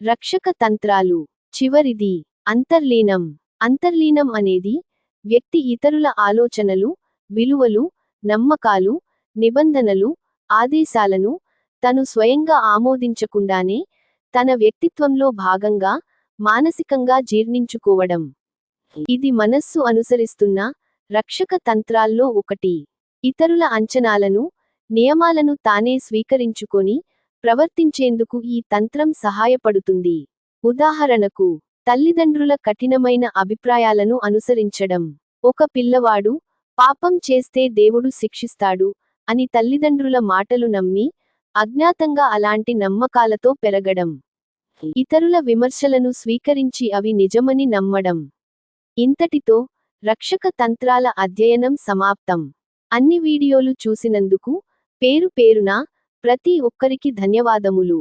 రక్షక తంత్రాలు. చివరిది అంతర్లీనం. అంతర్లీనం అనేది వ్యక్తి ఇతరుల ఆలోచనలు విలువలు నమ్మకాలు నిబంధనలు ఆదేశాలను తను స్వయంగా ఆమోదించకుండానే తన వ్యక్తిత్వంలో భాగంగా మానసికంగా జీర్ణించుకోవడం. ఇది మనస్సు అనుసరిస్తున్న రక్షక తంత్రాల్లో ఒకటి. ఇతరుల అంచనాలను నియమాలను తానే స్వీకరించుకొని ప్రవర్తించేందుకు ఈ తంత్రం సహాయపడుతుంది. ఉదాహరణకు తల్లిదండ్రుల కఠినమైన అభిప్రాయాలను అనుసరించడం. ఒక పిల్లవాడు పాపం చేస్తే దేవుడు శిక్షిస్తాడు అని తల్లిదండ్రుల మాటలు నమ్మి అజ్ఞాతంగా అలాంటి నమ్మకాలతో పెరగడం. ఇతరుల విమర్శలను స్వీకరించి అవి నిజమని నమ్మడం. ఇంతటితో రక్షక తంత్రాల అధ్యయనం సమాప్తం. అన్ని వీడియోలు చూసినందుకు పేరు పేరున ప్రతి ఒక్కరికి ధన్యవాదములు.